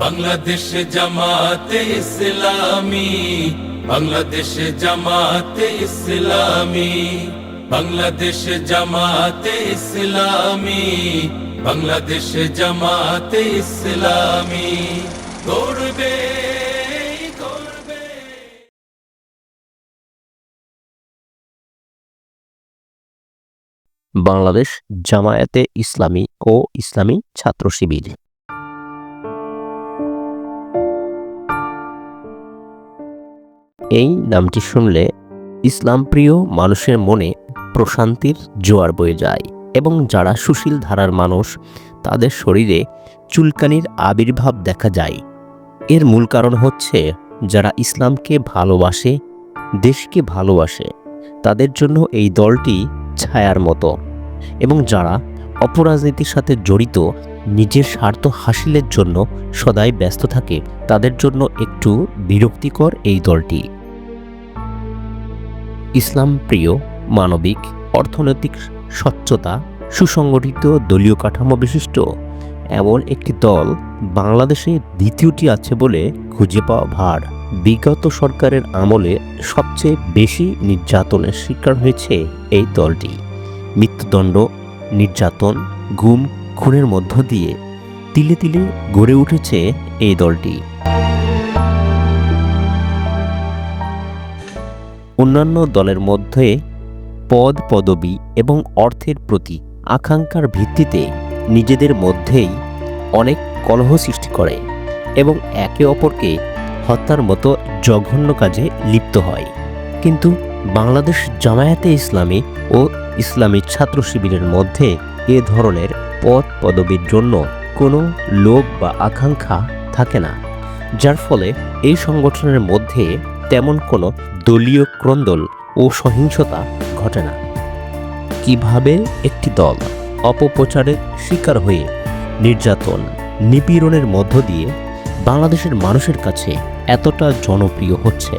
বাংলাদেশ জামাতে ইসলামী, বাংলাদেশ জামাতে ইসলামী, বাংলাদেশ জামাতে ইসলামী, বাংলাদেশ জামাতে ইসলামী। করবে বাংলাদেশ জামায়াতে ইসলামী ও ইসলামী ছাত্র শিবির। এই নামটি শুনলে ইসলামপ্রিয় মানুষের মনে প্রশান্তির জোয়ার বয়ে যায় এবং যারা সুশীল ধারার মানুষ, তাদের শরীরে চুলকানির আবির্ভাব দেখা যায়। এর মূল কারণ হচ্ছে যারা ইসলামকে ভালোবাসে, দেশকে ভালোবাসে, তাদের জন্য এই দলটি ছায়ার মতো এবং যারা অপরাজনীতির সাথে জড়িত, নিজের স্বার্থ হাসিলের জন্য সদাই ব্যস্ত থাকে, তাদের জন্য একটু বিরক্তিকর এই দলটি। ইসলাম প্রিয়, মানবিক, অর্থনৈতিক স্বচ্ছতা, সুসংগঠিত দলীয় কাঠামো বিশিষ্ট। এমন একটি দল বাংলাদেশে দ্বিতীয়টি আছে বলে খুঁজে পাওয়া ভার। বিগত সরকারের আমলে সবচেয়ে বেশি নির্যাতনের শিকার হয়েছে এই দলটি। মৃত্যুদণ্ড, নির্যাতন, গুম, খুনের মধ্য দিয়ে তিলে তিলে গড়ে উঠেছে এই দলটি। অন্যান্য দলের মধ্যে পদ, পদবি এবং অর্থের প্রতি আকাঙ্ক্ষার ভিত্তিতে নিজেদের মধ্যেই অনেক কলহ সৃষ্টি করে এবং একে অপরকে হত্যার মতো জঘন্য কাজে লিপ্ত হয়। কিন্তু বাংলাদেশ জামায়াতে ইসলামী ও ইসলামী ছাত্র শিবিরের মধ্যে এ ধরনের পদ, পদবীর জন্য কোনো লোভ বা আকাঙ্ক্ষা থাকে না, যার ফলে এই সংগঠনের মধ্যে তেমন কোনো দলীয় ক্রন্দল ও সহিংসতা ঘটে না। কীভাবে একটি দল অপপ্রচারের শিকার হয়ে নির্যাতন, নিপীড়নের মধ্য দিয়ে বাংলাদেশের মানুষের কাছে এতটা জনপ্রিয় হচ্ছে?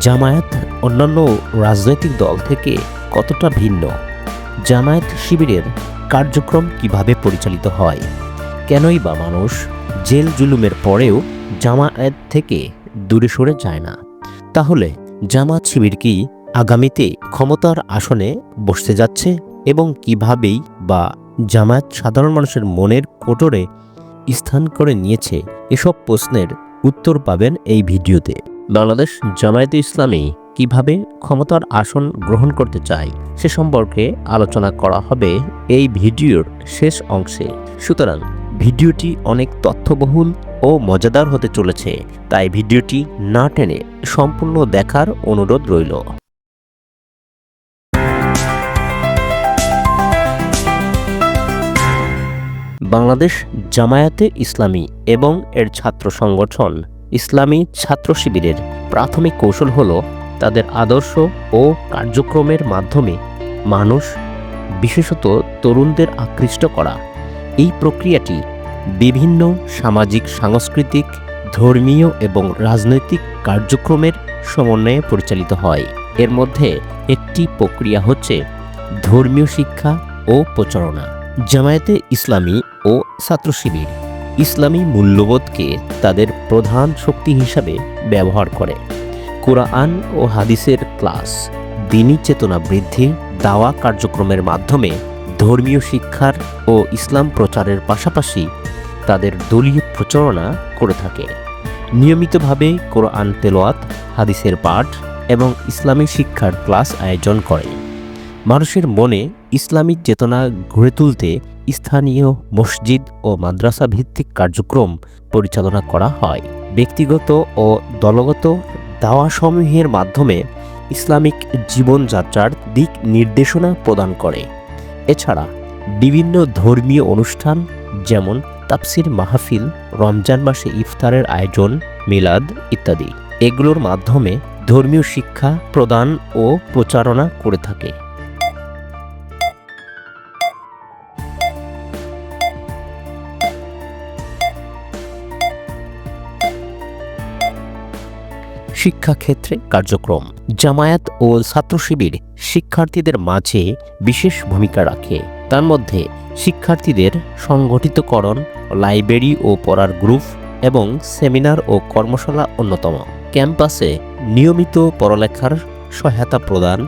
জামায়াত অন্যান্য রাজনৈতিক দল থেকে কতটা ভিন্ন? জামায়াত শিবিরের কার্যক্রম কীভাবে পরিচালিত হয়? কেনই বা মানুষ জেল জুলুমের পরেও জামায়াত থেকে দূরে সরে যায় না? তাহলে জামাত শিবির কি আগামীতে ক্ষমতার আসনে বসতে যাচ্ছে এবং কিভাবেই বা জামায়াত সাধারণ মানুষের মনের কোটরে স্থান করে নিয়েছে এসব প্রশ্নের উত্তর পাবেন এই ভিডিওতে। বাংলাদেশ জামায়াতে ইসলামী কীভাবে ক্ষমতার আসন গ্রহণ করতে চায় সে সম্পর্কে আলোচনা করা হবে এই ভিডিওর শেষ অংশে। সুতরাং ভিডিওটি অনেক তথ্যবহুল ও মজাদার হতে চলেছে, তাই ভিডিওটি না টেনে সম্পূর্ণ দেখার অনুরোধ রইল। বাংলাদেশ জামায়াতে ইসলামী এবং এর ছাত্র সংগঠন ইসলামী ছাত্র শিবিরের প্রাথমিক কৌশল হল তাদের আদর্শ ও কার্যক্রমের মাধ্যমে মানুষ, বিশেষত তরুণদের আকৃষ্ট করা। এই প্রক্রিয়াটি বিভিন্ন সামাজিক, সাংস্কৃতিক, ধর্মীয় এবং রাজনৈতিক কার্যক্রমের সমন্বয়ে পরিচালিত হয়। এর মধ্যে একটি প্রক্রিয়া হচ্ছে ধর্মীয় শিক্ষা ও প্রচারণা। জামায়াতে ইসলামী ও ছাত্র শিবির ইসলামী মূল্যবোধকে তাদের প্রধান শক্তি হিসাবে ব্যবহার করে। কোরআন ও হাদিসের ক্লাস, দিনী চেতনা বৃদ্ধি, দাওয়া কার্যক্রমের মাধ্যমে ধর্মীয় শিক্ষার ও ইসলাম প্রচারের পাশাপাশি তাদের দলীয় প্রচারণা করে থাকে। নিয়মিতভাবে কোরআন তেলোয়াত হাদিসের পাঠ এবং ইসলামী শিক্ষার ক্লাস আয়োজন করে। মানুষের মনে ইসলামিক চেতনা গড়ে তুলতে স্থানীয় মসজিদ ও মাদ্রাসা ভিত্তিক কার্যক্রম পরিচালনা করা হয়। ব্যক্তিগত ও দলগত দাওয়াসমূহের মাধ্যমে ইসলামিক জীবনযাত্রার দিক নির্দেশনা প্রদান করে। এছাড়া বিভিন্ন ধর্মীয় অনুষ্ঠান, যেমন তাপসির মাহফিল, রমজান মাসে ইফতারের আয়োজন, মিলাদ ইত্যাদি। এগুলোর মাধ্যমে ধর্মীয় শিক্ষা প্রদান ও প্রচারণা করে থাকে। শিক্ষাক্ষেত্রে কার্যক্রম। জামায়াত ও ছাত্র শিবির শিক্ষার্থীদের মাঝে বিশেষ ভূমিকা রাখে। তার মধ্যে শিক্ষার্থীদের সংগঠিতকরণ, লাইব্রেরি ও পড়ার গ্রুপ এবং সেমিনার ও কর্মশালা অন্যতম। ক্যাম্পাসে নিয়মিত পড়ালেখার সহায়তা প্রদান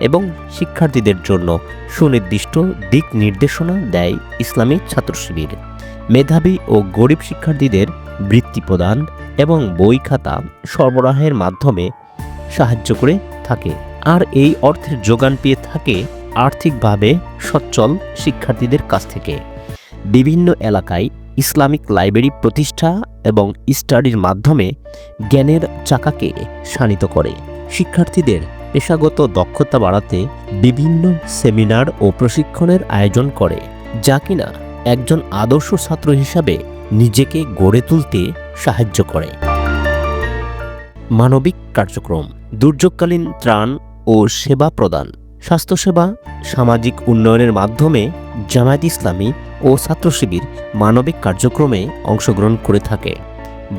এবং শিক্ষার্থীদের জন্য সুনির্দিষ্ট দিক নির্দেশনা দেয় ইসলামী ছাত্র শিবির মেধাবী ও গরিব শিক্ষার্থীদের বৃত্তি প্রদান এবং বই খাতা সরবরাহের মাধ্যমে সাহায্য করে থাকে। আর এই অর্থের যোগান পেয়ে থাকে আর্থিকভাবে সচ্ছল শিক্ষার্থীদের কাছ থেকে। বিভিন্ন এলাকায় ইসলামিক লাইব্রেরি প্রতিষ্ঠা এবং স্টাডির মাধ্যমে জ্ঞানের চাকাকে শানিত করে। শিক্ষার্থীদের পেশাগত দক্ষতা বাড়াতে বিভিন্ন সেমিনার ও প্রশিক্ষণের আয়োজন করে, যা কিনা একজন আদর্শ ছাত্র হিসাবে নিজেকে গড়ে তুলতে সাহায্য করে। মানবিক কার্যক্রম, দুর্যোগকালীন ত্রাণ ও সেবা প্রদান, স্বাস্থ্যসেবা, সামাজিক উন্নয়নের মাধ্যমে জামায়াত ইসলামী ও ছাত্র শিবির মানবিক কার্যক্রমে অংশগ্রহণ করে থাকে।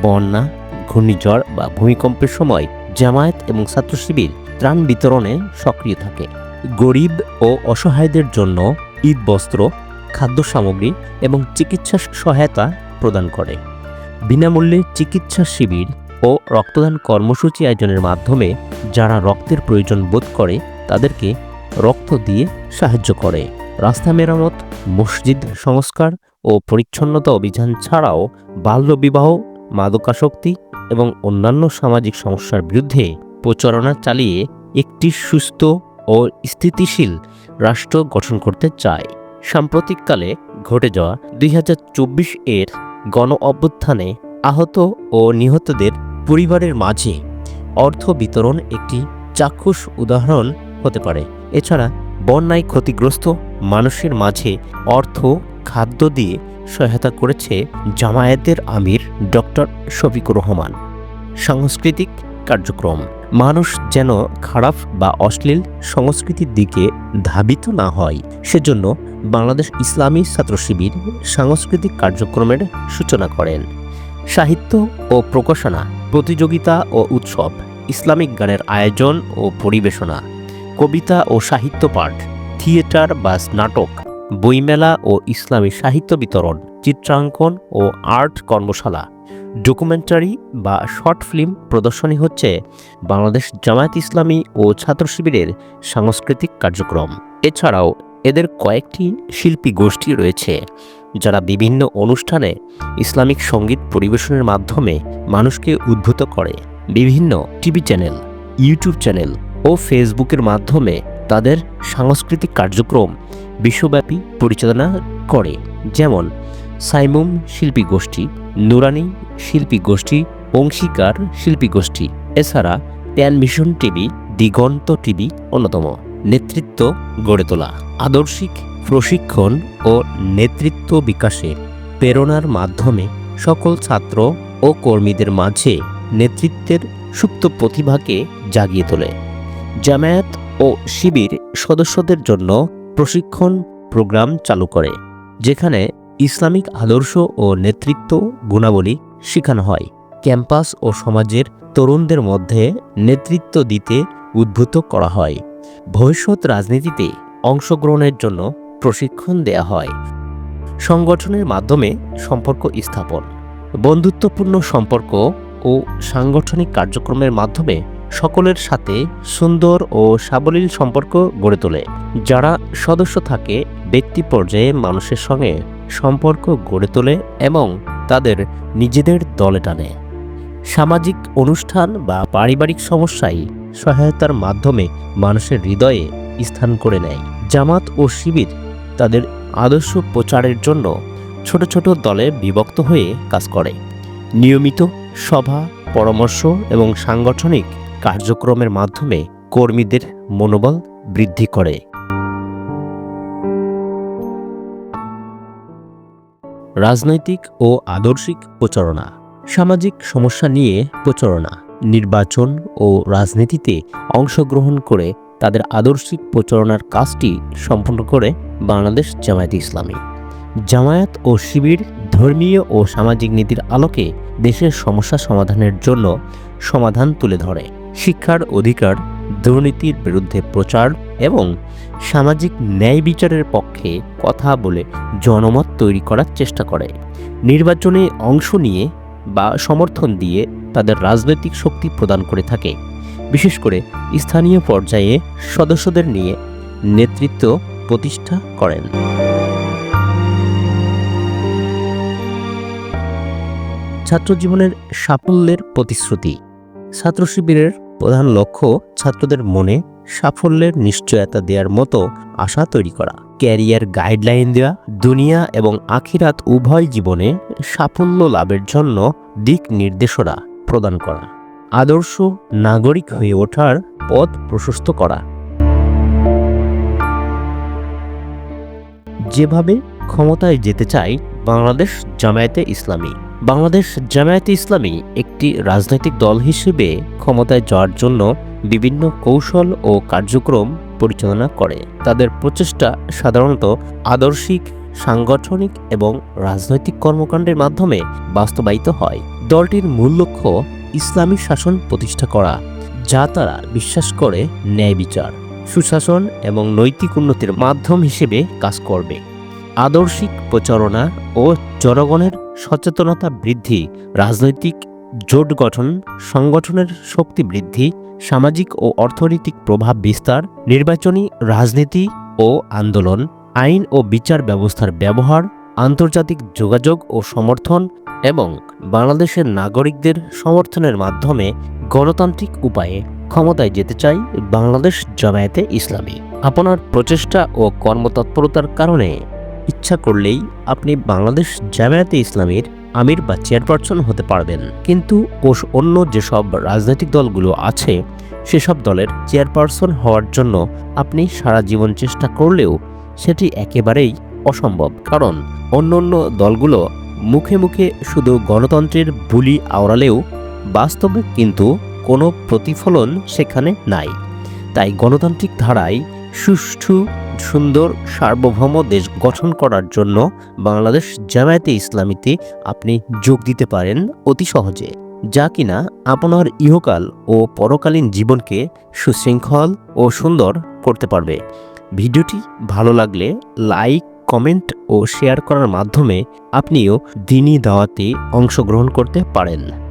বন্যা, ঘূর্ণিঝড় বা ভূমিকম্পের সময় জামায়াত এবং ছাত্র শিবির ত্রাণ বিতরণে সক্রিয় থাকে। গরিব ও অসহায়দের জন্য ঈদ বস্ত্র খাদ্য সামগ্রী এবং চিকিৎসা সহায়তা প্রদান করে। বিনামূল্যে চিকিৎসা শিবির ও রক্তদান কর্মসূচি আয়োজনের মাধ্যমে যারা রক্তের প্রয়োজন বোধ করে, তাদেরকে রক্ত দিয়ে সাহায্য করে। রাস্তা মেরামত, মসজিদ সংস্কার ও পরিচ্ছন্নতা অভিযান ছাড়াও বাল্যবিবাহ, মাদকাসক্তি এবং অন্যান্য সামাজিক সমস্যার বিরুদ্ধে প্রচারণা চালিয়ে একটি সুস্থ ও স্থিতিশীল রাষ্ট্র গঠন করতে চায়। সাম্প্রতিককালে ঘটে যাওয়া দুই হাজার চব্বিশ এর গণ অভ্যুত্থানে আহত ও নিহতদের পরিবারের মাঝে অর্থ বিতরণ একটি চাক্ষুষ উদাহরণ হতে পারে। এছাড়া বন্যায় ক্ষতিগ্রস্ত মানুষের মাঝে অর্থ খাদ্য দিয়ে সহায়তা করেছে জামায়াতের আমির ডক্টর শফিকুর রহমান। সাংস্কৃতিক কার্যক্রম মানুষ যেন খারাপ বা অশ্লীল সংস্কৃতির দিকে ধাবিত না হয়। সেজন্য বাংলাদেশ ইসলামী ছাত্র শিবির সাংস্কৃতিক কার্যক্রমের সূচনা করেন। সাহিত্য ও প্রকাশনা, প্রতিযোগিতা ও উৎসব, ইসলামিক গানের আয়োজন ও পরিবেশনা, কবিতা ও সাহিত্য পাঠ, থিয়েটার বা নাটক, বইমেলা ও ইসলামী সাহিত্য বিতরণ, চিত্রাঙ্কন ও আর্ট কর্মশালা ডকুমেন্টারি বা শর্ট ফিল্ম প্রদর্শনী হচ্ছে বাংলাদেশ জামায়াত ইসলামী ও ছাত্র শিবিরের সাংস্কৃতিক কার্যক্রম। এছাড়াও এদের কয়েকটি শিল্পী গোষ্ঠী রয়েছে, যারা বিভিন্ন অনুষ্ঠানে ইসলামিক সংগীত পরিবেশনের মাধ্যমে মানুষকে উদ্ভূত করে। বিভিন্ন টিভি চ্যানেল, ইউটিউব চ্যানেল ও ফেসবুকের মাধ্যমে তাদের সাংস্কৃতিক কার্যক্রম বিশ্বব্যাপী পরিচালনা করে। যেমন সাইমুম শিল্পী গোষ্ঠী, নুরানি শিল্পী গোষ্ঠী, অংশীকার শিল্পী গোষ্ঠী, এছাড়া pan mission TV, Diganta TV অন্যতম। নেতৃত্ব গড়ে তোলা। আদর্শিক প্রশিক্ষণ ও নেতৃত্ব বিকাশে প্রেরণার মাধ্যমে সকল ছাত্র ও কর্মীদের মাঝে নেতৃত্বের সুপ্ত প্রতিভাকে জাগিয়ে তোলে। জামায়াত ও শিবির সদস্যদের জন্য প্রশিক্ষণ প্রোগ্রাম চালু করে, যেখানে ইসলামিক আদর্শ ও নেতৃত্ব গুণাবলী শেখানো হয়। ক্যাম্পাস ও সমাজের তরুণদের মধ্যে নেতৃত্ব দিতে উদ্ভূত করা হয়। ভবিষ্যৎ রাজনীতিতে অংশগ্রহণের জন্য প্রশিক্ষণ দেয়া হয়। সংগঠনের মাধ্যমে সম্পর্ক স্থাপন, বন্ধুত্বপূর্ণ সম্পর্ক ও সাংগঠনিক কার্যক্রমের মাধ্যমে সকলের সাথে সুন্দর ও সাবলীল সম্পর্ক গড়ে তোলে। যারা সদস্য থাকে, ব্যক্তি পর্যায়ে মানুষের সঙ্গে সম্পর্ক গড়ে তোলে এবং তাদের নিজেদের দলে টানে। সামাজিক অনুষ্ঠান বা পারিবারিক সমস্যায় সহায়তার মাধ্যমে মানুষের হৃদয়ে স্থান করে নেয়। জামাত ও শিবির তাদের আদর্শ প্রচারের জন্য ছোট ছোট দলে বিভক্ত হয়ে কাজ করে। নিয়মিত সভা, পরামর্শ এবং সাংগঠনিক কার্যক্রমের মাধ্যমে কর্মীদের মনোবল বৃদ্ধি করে। রাজনৈতিক ও আদর্শিক প্রচারণা, সামাজিক সমস্যা নিয়ে প্রচারণা, নির্বাচন ও রাজনীতিতে অংশগ্রহণ করে তাদের আদর্শিক প্রচারণার কাজটি সম্পন্ন করে বাংলাদেশ জামায়াত ইসলামী। জামায়াত ও শিবির ধর্মীয় ও সামাজিক নীতির আলোকে দেশের সমস্যা সমাধানের জন্য সমাধান তুলে ধরে। শিক্ষার অধিকার দুর্নীতির বিরুদ্ধে প্রচার এবং সামাজিক ন্যায় বিচারের পক্ষে কথা বলে জনমত তৈরি করার চেষ্টা করে। নির্বাচনে অংশ নিয়ে বা সমর্থন দিয়ে তাদের রাজনৈতিক শক্তি প্রদান করে থাকে। বিশেষ করে স্থানীয় পর্যায়ে সদস্যদের নিয়ে নেতৃত্ব প্রতিষ্ঠা করেন। ছাত্র জীবনের সাফল্যের প্রতিশ্রুতি। ছাত্র শিবিরের প্রধান লক্ষ্য ছাত্রদের মনে সাফল্যের নিশ্চয়তা দেওয়ার মতো আশা তৈরি করা। ক্যারিয়ার গাইডলাইন দেওয়া, দুনিয়া এবং আখিরাত উভয় জীবনে সাফল্য লাভের জন্য দিক নির্দেশনা প্রদান করা। আদর্শ নাগরিক হয়ে ওঠার পথ প্রশস্ত করা। যেভাবে ক্ষমতায় যেতে চায় বাংলাদেশ জামায়াতে ইসলামী। বাংলাদেশ জামায়াতে ইসলামী একটি রাজনৈতিক দল হিসেবে ক্ষমতায় যাওয়ার জন্য বিভিন্ন কৌশল ও কার্যক্রম পরিচালনা করে। তাদের প্রচেষ্টা সাধারণত আদর্শিক, সাংগঠনিক এবং রাজনৈতিক কর্মকাণ্ডের মাধ্যমে বাস্তবায়িত হয়। দলটির মূল লক্ষ্য ইসলামী শাসন প্রতিষ্ঠা করা, যা তারা বিশ্বাস করে ন্যায় বিচার, সুশাসন এবং নৈতিক উন্নতির মাধ্যম হিসেবে কাজ করবে। আদর্শিক প্রচারণা ও জনগণের সচেতনতা বৃদ্ধি, রাজনৈতিক জোট গঠন, সংগঠনের শক্তি বৃদ্ধি, সামাজিক ও অর্থনৈতিক প্রভাব বিস্তার, নির্বাচনী রাজনীতি ও আন্দোলন, আইন ও বিচার ব্যবস্থার ব্যবহার, আন্তর্জাতিক যোগাযোগ ও সমর্থন এবং বাংলাদেশের নাগরিকদের সমর্থনের মাধ্যমে গণতান্ত্রিক উপায়ে ক্ষমতায় যেতে চাই বাংলাদেশ জামায়াতে ইসলামী। আপনার প্রচেষ্টা ও কর্মতৎপরতার কারণে ইচ্ছা করলেই আপনি বাংলাদেশ জামায়াতে ইসলামীর আমির বা চেয়ারপারসন হতে পারবেন। কিন্তু ওস অন্য যেসব রাজনৈতিক দলগুলো আছে, সেসব দলের চেয়ারপারসন হওয়ার জন্য আপনি সারা জীবন চেষ্টা করলেও সেটি একেবারেই অসম্ভব। কারণ অন্য অন্য দলগুলো মুখে মুখে শুধু গণতন্ত্রের বুলি আওড়ালেও বাস্তবে কিন্তু কোনো প্রতিফলন সেখানে নাই। তাই গণতান্ত্রিক ধারায় সুষ্ঠু সুন্দর সার্বভৌম দেশ গঠন করার জন্য বাংলাদেশ জামায়াতে ইসলামীতে আপনি যোগ দিতে পারেন অতি সহজে। যা কিনা আপনার ইহকাল ও পরকালীন জীবনকে সুশৃঙ্খল ও সুন্দর করতে পারবে। ভিডিওটি ভালো লাগলে লাইক, কমেন্ট ও শেয়ার করার মাধ্যমে আপনিও দিনই দাওয়াতে অংশগ্রহণ করতে পারেন।